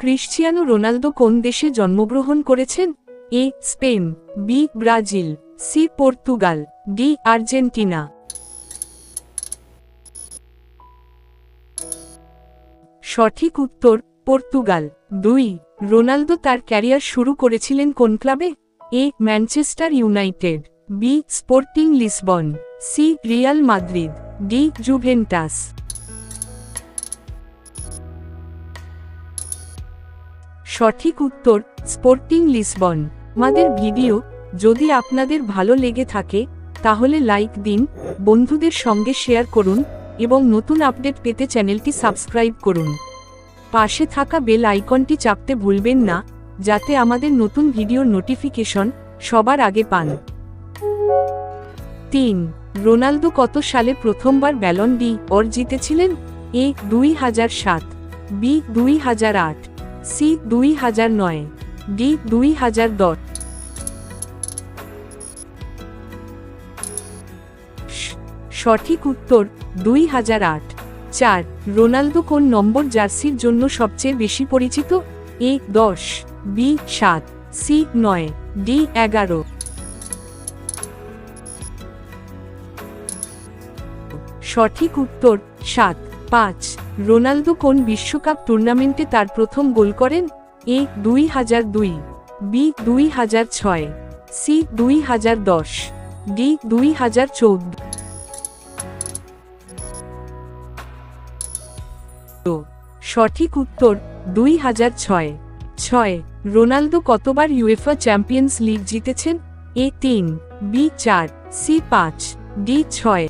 Cristiano Ronaldo কোন দেশে জন্মগ্রহণ করেছেন? A, Spain, B, Brazil, C, Portugal, D, Argentina. সঠিক উত্তর, পর্তুগাল। দুই, রোনালদো তার ক্যারিয়ার শুরু করেছিলেন কোন ক্লাবে? A, Manchester United, B, Sporting Lisbon, C, Real Madrid, D, Juventus. সঠিক উত্তর স্পোর্টিং লিসবন আমাদের ভিডিও যদি আপনাদের ভালো লেগে থাকে, তাহলে লাইক দিন, বন্ধুদের সঙ্গে শেয়ার করুন এবং নতুন আপডেট পেতে চ্যানেলটি সাবস্ক্রাইব করুন। পাশে থাকা বেল আইকনটি চাপতে ভুলবেন না, যাতে আমাদের নতুন ভিডিওর নোটিফিকেশন সবার আগে পান। তিন, রোনালদো কত সালে প্রথমবার ব্যালন ডি অর জিতেছিলেন? এ, দুই হাজার সাত, বি, দুই হাজার আট। সি দুই হাজার নয়, ডি দুই হাজার দশ। সঠিক উত্তর দুই হাজার আট। চার, রোনালদো কোন নম্বর জার্সির জন্য সবচেয়ে বেশি পরিচিত? এ, দশ, বি, সাত, সি, নয়, ডি, এগারো। সঠিক উত্তর সাত পাঁচ, রোনালদো কোন বিশ্বকাপ টুর্নামেন্টে তার প্রথম গোল করেন? এ, দুই হাজার দুই, বি, দুই হাজার ছয়, সি, দুই হাজার দশ, ডি, দুই হাজার চৌদ্দ। সঠিক উত্তর, দুই হাজার ছয় ছয়, রোনালদো কতবার ইউএফা চ্যাম্পিয়ন্স লিগ জিতেছেন? এ, তিন, বি, চার, সি, পাঁচ, ডি, ছয়।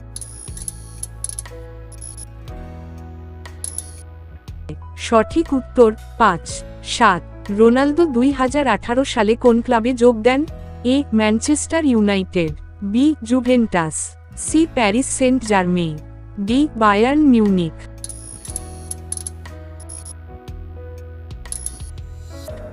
সঠিক উত্তর পাঁচ, সাত। রোনালদো দুই হাজার আঠারো সালে কোন ক্লাবে যোগ দেন? A, Manchester United, B, Juventus, C, Paris Saint Germain D, Bayern Munich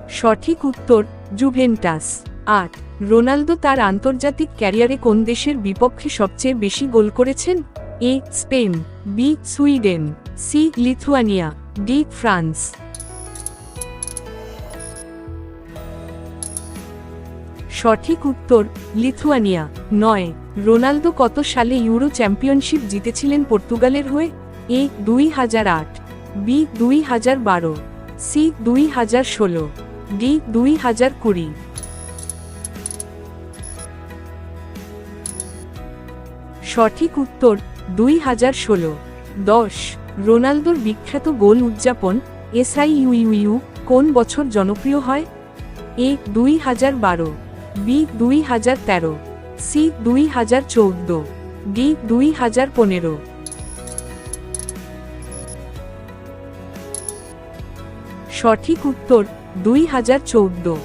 সঠিক উত্তর, জুভেন্টাস। আট, রোনালদো তার আন্তর্জাতিক ক্যারিয়ারে কোন দেশের বিপক্ষে সবচেয়ে বেশি গোল করেছেন? A, Spain, B, Sweden, C, Lithuania. D France. সঠিক উত্তর, লিথুয়ানিয়া। নয়, রোনালদো কত সালে ইউরো চ্যাম্পিয়নশিপ জিতেছিলেন পর্তুগালের হয়ে? এ, দুই হাজার আট। বি, দুই হাজার বারো। সি, দুই হাজার ষোলো। ডি, দুই হাজার কুড়ি। সঠিক উত্তর, দুই হাজার ষোলো। দশ রোনালদোর বিখ্যাত গোল উদযাপন এসআইইউইউ কোন বছর জনপ্রিয় হয়? এ দুই হাজার বারো, বি দুই হাজার তেরো, সি দুই হাজার চৌদ্দ, ডি দুই হাজার পনেরো। সঠিক উত্তর দুই হাজার চৌদ্দ।